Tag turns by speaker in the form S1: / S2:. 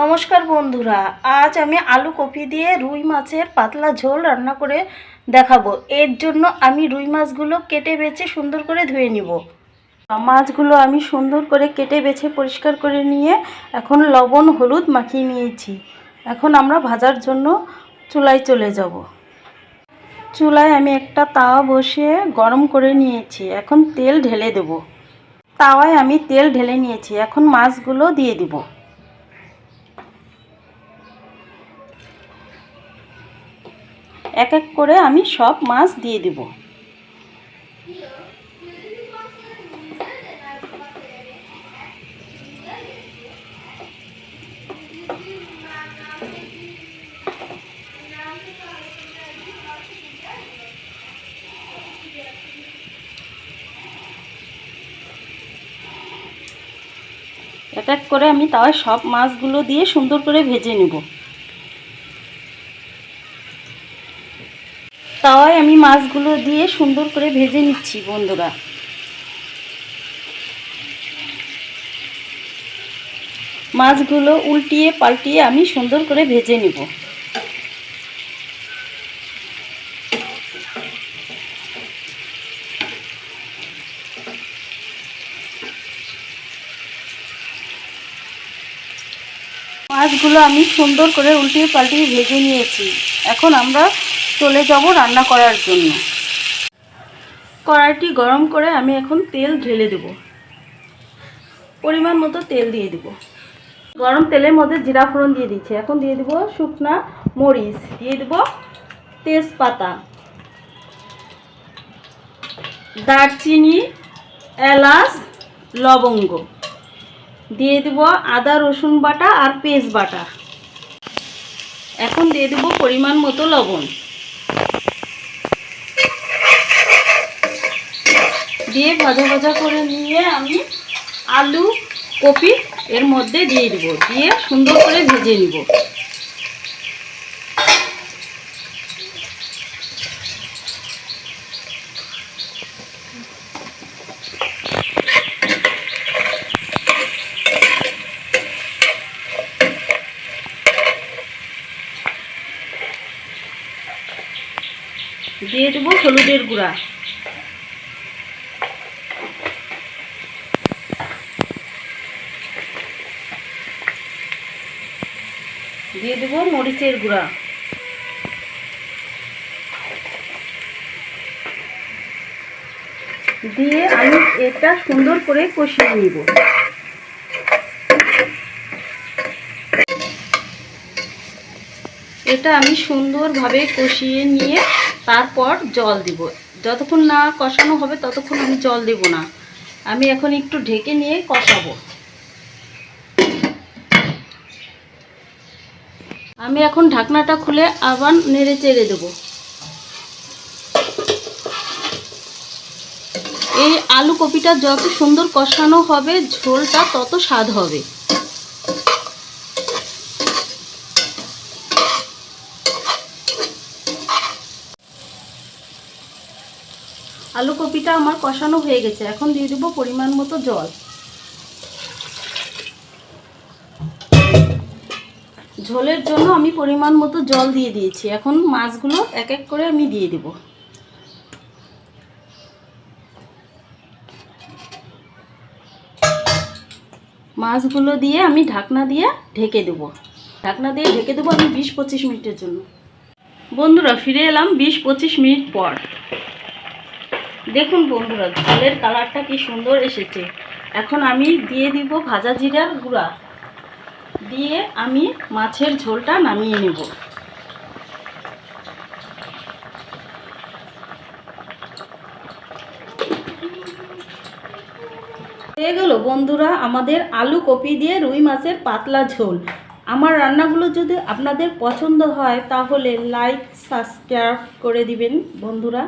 S1: নমস্কার বন্ধুরা, আজ আমি আলু কপি দিয়ে রুই মাছের পাতলা ঝোল রান্না করে দেখাবো। এর জন্য আমি রুই মাছগুলো কেটে বেছে সুন্দর করে ধুয়ে নিব। মাছগুলো আমি সুন্দর করে কেটে বেছে পরিষ্কার করে নিয়ে এখন লবণ, হলুদ মাখিয়ে নিয়েছি। এখন আমরা ভাজার জন্য চুলায় চলে যাব। চুলায় আমি একটা তাওয়া বসিয়ে গরম করে নিয়েছি। এখন তেল ঢেলে দেব। তাওয়ায় আমি তেল ঢেলে নিয়েছি। এখন মাছগুলো দিয়ে দিব। এক এক করে আমি সব মাছ দিয়ে দিব। এক এক করে আমি তাওয়ায় সব মাছগুলো দিয়ে সুন্দর করে ভেজে নেব। তাওয়ায় আমি মাছগুলো দিয়ে সুন্দর করে ভেজে নিচ্ছি, বন্ধুরা। মাছগুলো উল্টিয়ে পাল্টিয়ে আমি সুন্দর করে ভেজে নিব। মাছগুলো আমি সুন্দর করে উল্টিয়ে পাল্টিয়ে ভেজে নিয়েছি। এখন আমরা চলে যাব রান্না করার জন্য। কড়াইটি গরম করে আমি এখন তেল ঢেলে দেব। পরিমাণ মতো তেল দিয়ে দেব। গরম তেলের মধ্যে জিরা ফোড়ন দিয়ে দিচ্ছি। এখন দিয়ে দেব শুকনা মরিচ। দিয়ে দেব তেজপাতা। দারচিনি, এলাচ, লবঙ্গ। দিয়ে দেব আদা, রসুন বাটা আর পেঁয়াজ বাটা। এখন দিয়ে দেব পরিমাণ মতো লবণ। দিয়ে ভাজা ভাজা করে নিয়ে আমি আলু, কপি এর মধ্যে দিয়ে দেব। দিয়ে সুন্দর করে ভেজে নিব। দিয়ে দেবো হলুদের গুঁড়া। দিয়ে দেবো মরিচের গুঁড়া। দিয়ে আমি এটা সুন্দর করে কষিয়ে নিব। এটা আমি সুন্দরভাবে কষিয়ে নিয়ে তারপর জল দিব। যতক্ষণ না কষানো হবে ততক্ষণ আমি জল দেব না। আমি এখন একটু ঢেকে নিয়ে কষাবো। আমি এখন ঢাকনাটা খুলে আবার নেড়ে চেড়ে দেবো। এই আলু কপিটা যত সুন্দর কষানো হবে, ঝোলটা তত স্বাদ হবে। আলু কপিটা আমার কষানো হয়ে গেছে। এখন দিয়ে দেবো পরিমাণ মতো জল। ঝোলের জন্য আমি পরিমাণ মতো জল দিয়ে দিয়েছি। এখন মাছগুলো এক এক করে আমি দিয়ে দেব। মাছগুলো দিয়ে আমি ঢাকনা দিয়ে ঢেকে দেবো। ঢাকনা দিয়ে ঢেকে দেবো আমি বিশ পঁচিশ মিনিটের জন্য। বন্ধুরা, ফিরে এলাম বিশ পঁচিশ মিনিট পর। দেখুন বন্ধুরা, ঝোলের কালারটা কি সুন্দর এসেছে। এখন আমি দিয়ে দিব ভাজা জিরার গুঁড়া। দিয়ে আমি মাছের ঝোলটা নামিয়ে নেব। হয়ে গেল বন্ধুরা, আমাদের আলু কপি দিয়ে রুই মাছের পাতলা ঝোল। আমার রান্নাগুলো যদি আপনাদের পছন্দ হয়, তাহলে লাইক সাবস্ক্রাইব করে দিবেন বন্ধুরা।